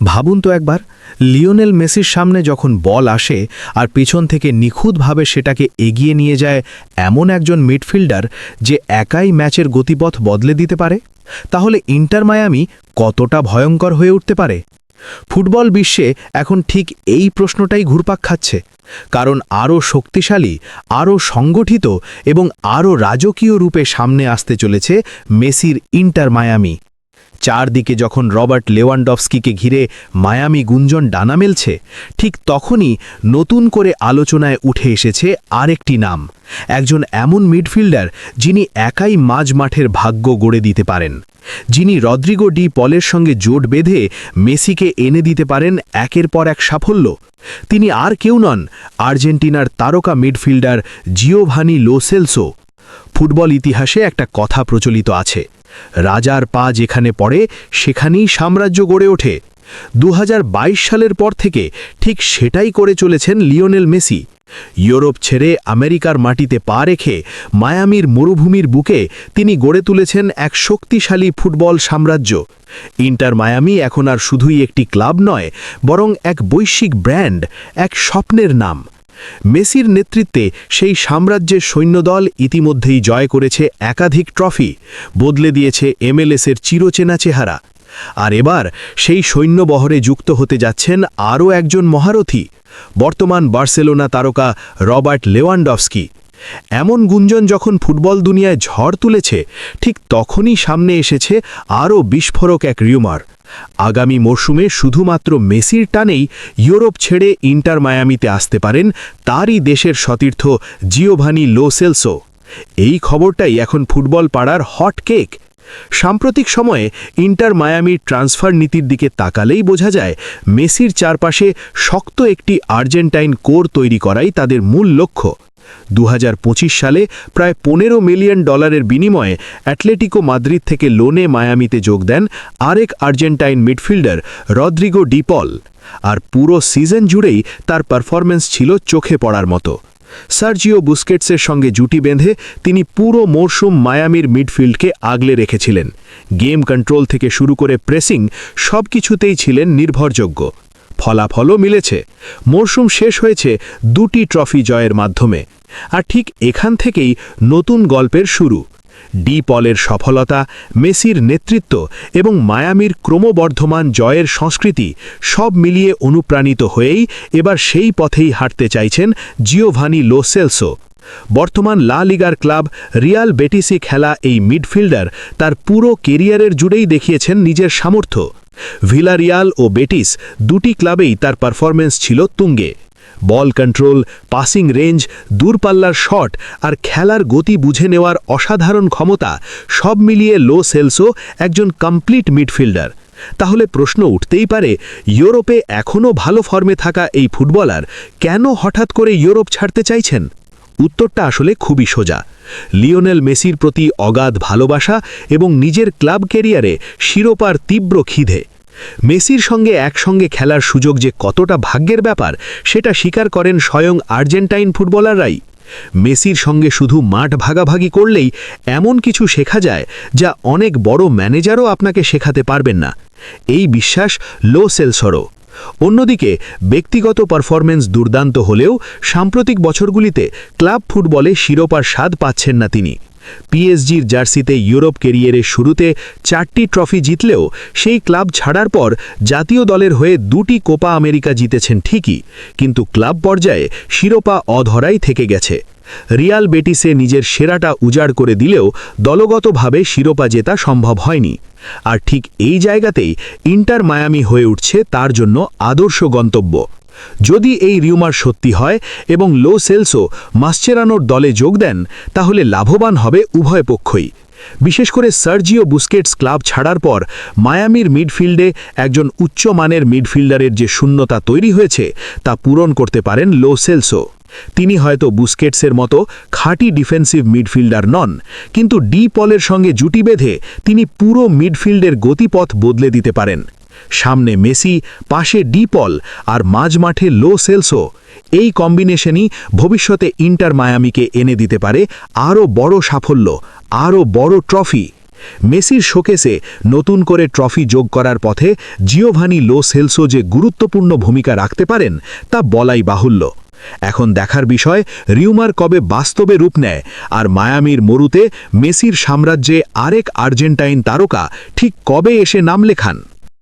ভাবুন তো একবার, লিওনেল মেসির সামনে যখন বল আসে আর পেছন থেকে নিখুঁতভাবে সেটাকে এগিয়ে নিয়ে যায় এমন একজন মিডফিল্ডার যে একাই ম্যাচের গতিপথ বদলে দিতে পারে, তাহলে ইন্টার মায়ামি কতটা ভয়ঙ্কর হয়ে উঠতে পারে? ফুটবল বিশ্বে এখন ঠিক এই প্রশ্নটাই ঘুরপাক খাচ্ছে, কারণ আরও শক্তিশালী, আরও সংগঠিত এবং আরও রাজকীয় রূপে সামনে আসতে চলেছে মেসির ইন্টার মায়ামি। চারদিকে যখন রবার্ট লেওয়ান্ডফস্কিকে ঘিরে মায়ামি গুঞ্জন ডানা মেলছে, ঠিক তখনই নতুন করে আলোচনায় উঠে এসেছে আরেকটি নাম, একজন এমন মিডফিল্ডার যিনি একাই মাঝ মাঠের ভাগ্য গড়ে দিতে পারেন, যিনি রদ্রিগো ডি পলের সঙ্গে জোট বেঁধে মেসিকে এনে দিতে পারেন একের পর এক সাফল্য, তিনি আর কেউ নন আর্জেন্টিনার তারকা মিডফিল্ডার জিওভানি লোসেলসো ফুটবল ইতিহাসে একটা কথা প্রচলিত আছে। রাজার পা যেখানে পড়ে, সেখানেই সাম্রাজ্য গড়ে ওঠে। দু হাজার বাইশ সালের পর থেকে ঠিক সেটাই করে চলেছেন লিওনেল মেসি। ইউরোপ ছেড়ে আমেরিকার মাটিতে পা রেখে মায়ামির মরুভূমির বুকে তিনি গড়ে তুলেছেন এক শক্তিশালী ফুটবল সাম্রাজ্য। ইন্টার মায়ামি এখন আর শুধুই একটি ক্লাব নয়, বরং এক বৈশ্বিক ব্র্যান্ড, এক স্বপ্নের নাম। মেসির নেতৃত্বে সেই সাম্রাজ্যের সৈন্যদল ইতিমধ্যেই জয় করেছে একাধিক ট্রফি, বদলে দিয়েছে এমএলএসের চিরচেনা চেহারা। আর এবার সেই সৈন্যবহরে যুক্ত হতে যাচ্ছেন আরও একজন মহারথী। বর্তমান বার্সেলোনা তারকা রবার্ট লেওয়ান্ডফস্কি এমন গুঞ্জন যখন ফুটবল দুনিয়ায় ঝড় তুলেছে, ঠিক তখনই সামনে এসেছে আরও বিস্ফোরক এক রিউমার। আগামী মরশুমে শুধুমাত্র মেসির টানেই ইউরোপ ছেড়ে ইন্টার মায়ামিতে আসতে পারেন তারই দেশের সতীর্থ জিওভানি লোসেলসো এই খবরটাই এখন ফুটবল পাড়ার হট কেক। সাম্প্রতিক সময়ে ইন্টার মায়ামির ট্রান্সফার নীতির দিকে তাকালেই বোঝা যায়, মেসির চারপাশে শক্ত একটি আর্জেন্টাইন কোর তৈরি করাই তাদের মূল লক্ষ্য। দু হাজার পঁচিশ সালে প্রায় পনেরো মিলিয়ন ডলারের বিনিময়ে অ্যাটলেটিকো মাদ্রিদ থেকে লোনে মায়ামিতে যোগ দেন আরেক Argentine midfielder Rodrigo De Paul আর পুরো সিজন জুড়েই তার পারফরম্যান্স ছিল চোখে পড়ার মতো। সার্জিও বুস্কেটসের সঙ্গে জুটি বেঁধে তিনি পুরো মরশুম মায়ামির মিডফিল্ডকে আগলে রেখেছিলেন। গেম কন্ট্রোল থেকে শুরু করে প্রেসিং সব কিছুতেই ছিলেন নির্ভরযোগ্য। ফলাফলও মিলেছে। মরশুম শেষ হয়েছে দুটি ট্রফি জয়ের মাধ্যমে। আর ঠিক এখান থেকেই নতুন গল্পের শুরু। ডি পলের সফলতা, মেসির নেতৃত্ব এবং মায়ামির ক্রমবর্ধমান জয়ের সংস্কৃতি সব মিলিয়ে অনুপ্রাণিত হয়েই এবার সেই পথেই হাঁটতে চাইছেন জিওভানি লোসেলসো বর্তমান লা লিগার ক্লাব রিয়াল বেটিসি খেলা এই মিডফিল্ডার তার পুরো কেরিয়ারের জুড়েই দেখিয়েছেন নিজের সামর্থ্য। ভিলারিয়াল ও বেটিস দুটি ক্লাবেই তার পারফরমেন্স ছিল তুঙ্গে। বল কন্ট্রোল, পাসিং রেঞ্জ, দূরপাল্লার শট আর খেলার গতি বুঝে নেওয়ার অসাধারণ ক্ষমতা সব মিলিয়ে লো সেলসো একজন কমপ্লিট মিডফিল্ডার। তাহলে প্রশ্ন উঠতেই পারে, ইউরোপে এখনও ভালো ফর্মে থাকা এই ফুটবলার কেন হঠাৎ করে ইউরোপ ছাড়তে চাইছেন? উত্তরটা আসলে খুবই সোজা। লিওনেল মেসির প্রতি অগাধ ভালোবাসা এবং নিজের ক্লাব ক্যারিয়ারে শিরোপার তীব্র খিদে। মেসির সঙ্গে একসঙ্গে খেলার সুযোগ যে কতটা ভাগ্যের ব্যাপার, সেটা স্বীকার করেন স্বয়ং আর্জেন্টাইন ফুটবলাররাই। মেসির সঙ্গে শুধু মাঠ ভাগাভাগি করলেই এমন কিছু শেখা যায় যা অনেক বড় ম্যানেজারও আপনাকে শেখাতে পারবেন না। এই বিশ্বাস লো সেলসরও। অন্যদিকে, ব্যক্তিগত পারফরমেন্স দুর্দান্ত হলেও সাম্প্রতিক বছরগুলিতে ক্লাব ফুটবলে শিরোপার স্বাদ পাচ্ছেন না তিনি। পিএসজির জার্সিতে ইউরোপ কেরিয়ারের শুরুতে চারটি ট্রফি জিতলেও সেই ক্লাব ছাড়ার পর জাতীয় দলের হয়ে দুটি কোপা আমেরিকা জিতেছেন ঠিকই, কিন্তু ক্লাব পর্যায়ে শিরোপা অধরাই থেকে গেছে। রিয়াল বেটিসে নিজের সেরাটা উজাড় করে দিলেও দলগতভাবে শিরোপা জেতা সম্ভব হয়নি। আর ঠিক এই জায়গাতেই ইন্টার মায়ামি হয়ে উঠছে তার জন্য আদর্শ গন্তব্য। যদি এই রিউমার সত্যি হয় এবং লো সেলসও মাসচেরানোর দলে যোগ দেন, তাহলে লাভবান হবে উভয় পক্ষই। বিশেষ করে সার্জিও বুস্কেটস ক্লাব ছাড়ার পর মায়ামির মিডফিল্ডে একজন উচ্চমানের মিডফিল্ডারের যে শূন্যতা তৈরি হয়েছে, তা পূরণ করতে পারেন লো সেলসো তিনি হয়তো বুস্কেটসের মতো খাঁটি ডিফেন্সিভ মিডফিল্ডার নন, কিন্তু ডি পলের সঙ্গে জুটি বেঁধে তিনি পুরো মিডফিল্ডের গতিপথ বদলে দিতে পারেন। সামনে মেসি, পাশে ডিপল আর মাঝমাঠে লো সেলসো। এই কম্বিনেশনই ভবিষ্যতে ইন্টার মায়ামিকে এনে দিতে পারে আরও বড় সাফল্য, আরও বড় ট্রফি। মেসির শোকেসে নতুন করে ট্রফি যোগ করার পথে জিওভানি লো সেলসো যে গুরুত্বপূর্ণ ভূমিকা রাখতে পারেন, তা বলাই বাহুল্য। এখন দেখার বিষয়, রিউমার কবে বাস্তবে রূপ নেয় আর মায়ামির মরুতে মেসির সাম্রাজ্যে আরেক আর্জেন্টাইন তারকা ঠিক কবে এসে নাম লেখান?